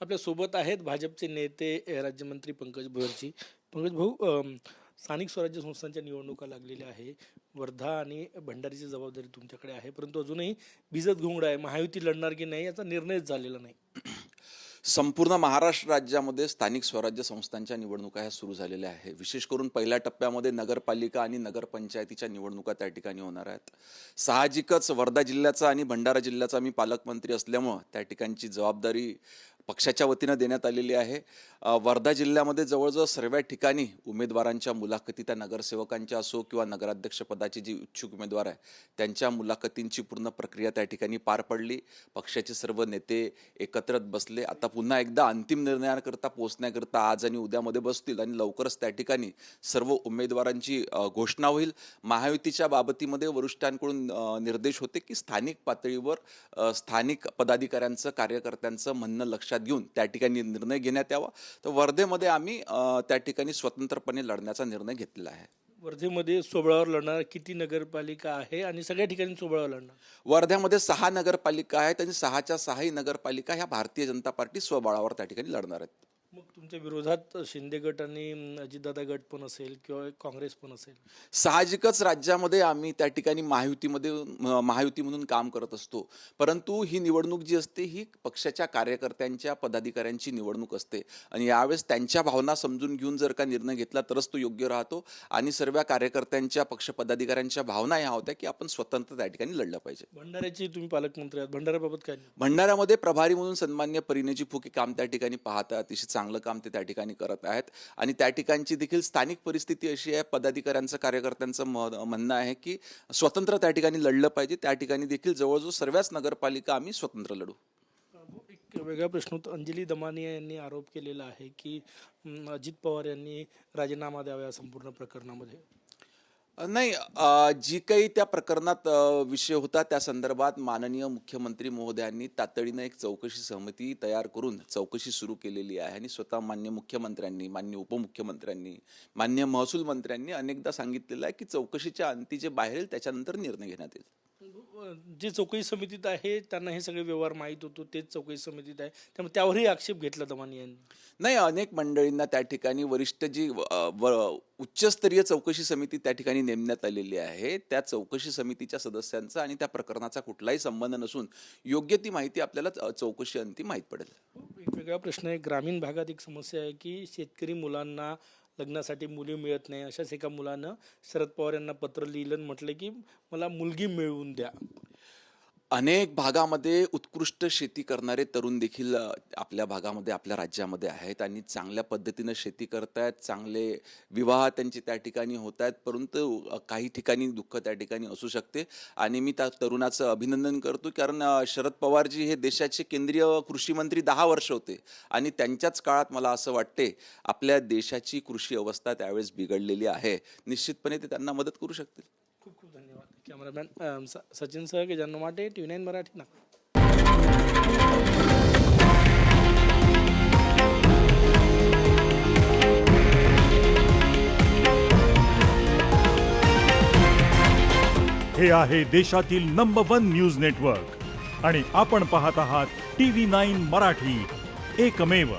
आपल्यासोबत आहेत भाजपचे नेते राज्यमंत्री पंकज भुजबळजी पंकज भाऊ स्थानिक स्वराज्य संस्थांच्या निवडणुका लागलेल्या आहे. वर्धा आणि भंडारीची जबाबदारी तुमच्याकडे आहे. परंतु अजूनही भिजत घोंगडा आहे. महायुती लढणार की नाही याचा निर्णयच झालेला नाही. संपूर्ण महाराष्ट्र राज्यामध्ये स्थानिक स्वराज्य संस्थांच्या निवडणुका ह्या सुरू झालेल्या आहे विशेष करून पहिल्या टप्प्यामध्ये नगरपालिका आणि नगरपंचायतीच्या निवडणुका त्या ठिकाणी होणार आहेत. साहजिकच वर्धा जिल्ह्याचा आणि भंडारा जिल्ह्याचा मी पालकमंत्री असल्यामुळं त्या ठिकाणची जबाबदारी पक्षाच्या वतीनं देण्यात आलेली आहे. वर्धा जिल्ह्यामध्ये जवळजवळ सर्व ठिकाणी उमेदवारांच्या मुलाखती त्या नगरसेवकांच्या असो किंवा नगराध्यक्षपदाची जी इच्छुक उमेदवार आहे त्यांच्या मुलाखतींची पूर्ण प्रक्रिया त्या ठिकाणी पार पडली. पक्षाचे सर्व नेते एकत्रच बसले. आता पुन्हा एकदा अंतिम निर्णयाकरता पोहोचण्याकरता आज आणि उद्यामध्ये बसतील आणि लवकरच त्या ठिकाणी सर्व उमेदवारांची घोषणा होईल. महायुतीच्या बाबतीमध्ये वरिष्ठांकडून निर्देश होते की स्थानिक पातळीवर स्थानिक पदाधिकाऱ्यांचं कार्यकर्त्यांचं म्हणणं लक्षात घेऊन त्या ठिकाणी निर्णय घेण्यात यावा. तर वर्धेमध्ये आम्ही त्या ठिकाणी स्वतंत्रपणे लढण्याचा निर्णय घेतलेला आहे. वर्धेमध्ये सोबळावर लढणार किती नगरपालिका आहे आणि सगळ्या ठिकाणी सोबळावर लढणार? वर्ध्यामध्ये सहा नगरपालिका आहेत आणि सहाच्या सहाही नगरपालिका ह्या भारतीय जनता पार्टी स्वबळावर त्या ठिकाणी लढणार आहेत. मग तुमच्या विरोधात शिंदे गट आणि अजितदादा गट पण असेल किंवा काँग्रेस पण असेल. साहजिकच राज्यामध्ये आम्ही त्या ठिकाणी महायुतीमध्ये महायुती म्हणून काम करत असतो. परंतु ही निवडणूक जी असते ही पक्षाच्या कार्यकर्त्यांच्या पदाधिकाऱ्यांची निवडणूक असते. आणि यावेळेस त्यांच्या भावना समजून घेऊन जर का निर्णय घेतला तरच तो योग्य राहतो. आणि सर्व कार्यकर्त्यांच्या पक्ष पदाधिकाऱ्यांच्या भावना ह्या होत्या की आपण स्वतंत्र त्या ठिकाणी लढलं पाहिजे. भंडाऱ्याची तुम्ही पालकमंत्री आहात. भंडाऱ्याबाबत काय? भंडाऱ्यामध्ये प्रभारी म्हणून सन्मान्य परिणयजी फुके काम त्या ठिकाणी पाहतात. अतिशय चांगलं चांगलं काम ते त्या ठिकाणी करत आहेत. आणि त्या ठिकाणची देखील स्थानिक परिस्थिती अशी आहे पदाधिकाऱ्यांचं कार्यकर्त्यांचं म- म्हणणं आहे की स्वतंत्र त्या ठिकाणी लढलं पाहिजे. त्या ठिकाणी देखील जवळजवळ सर्वच नगरपालिका आम्ही स्वतंत्र लढू. एक वेगळा प्रश्न अंजली दमानिया यांनी आरोप केलेला आहे की अजित पवार यांनी राजीनामा द्यावा या संपूर्ण प्रकरणामध्ये. नाही जी काही त्या प्रकरणात विषय होता त्या संदर्भात माननीय मुख्यमंत्री महोदयांनी तातडीनं एक चौकशी समिती तयार करून चौकशी सुरू केलेली आहे आणि स्वतः मान्य मुख्यमंत्र्यांनी मान्य उपमुख्यमंत्र्यांनी मान्य महसूल मंत्र्यांनी अनेकदा सांगितलेलं आहे की चौकशीच्या अंती जे बाहेर त्याच्यानंतर निर्णय घेण्यात येईल. जे चौकशी समितीत आहे त्यांना हे सगळे व्यवहार माहीत होतो तेच चौकशी समितीत आहे. त्यामुळे त्यावरही आक्षेप घेतला दमानिया यांनी. नाही अनेक मंडळींना त्या ठिकाणी वरिष्ठ जी उच्चस्तरीय चौकशी समिती त्या ठिकाणी नेमण्यात आलेली आहे. त्या चौकशी समितीच्या सदस्यांचा आणि त्या प्रकरणाचा कुठलाही संबंध नसून योग्य ती माहिती आपल्याला चौकशी अंती माहीत पडेल. एक वेगळा प्रश्न आहे. ग्रामीण भागात एक समस्या आहे की शेतकरी मुलांना लग्नासाठी मुली मिळत नाही. अशाच एका मुलानं शरद पवार यांना पत्र लिहिलं म्हटलं की मला मुलगी मिळवून द्या. अनेक भागामध्ये उत्कृष्ट शेती करणारे तरुण देखील आपल्या भागामध्ये आपल्या राज्यामध्ये आहेत आणि चांगल्या पद्धतीनं शेती करतायत चांगले विवाह त्यांचे त्या ठिकाणी होत आहेत परंतु काही ठिकाणी दुःख त्या ठिकाणी असू शकते. आणि मी त्या तरुणाचं अभिनंदन करतो कारण शरद पवारजी हे देशाचे केंद्रीय कृषीमंत्री दहा वर्ष होते आणि त्यांच्याच काळात मला असं वाटते आपल्या देशाची कृषी अवस्था त्यावेळेस बिघडलेली आहे. निश्चितपणे ते त्यांना मदत करू शकतील. खूप खूप धन्यवाद. कॅमेरामॅन सचिन सह गजानन माटे टी व्ही नाईन मराठी ना हे आहे देशातील नंबर वन न्यूज नेटवर्क आणि आपण पाहत आहात टी व्ही नाईन मराठी. एकमेव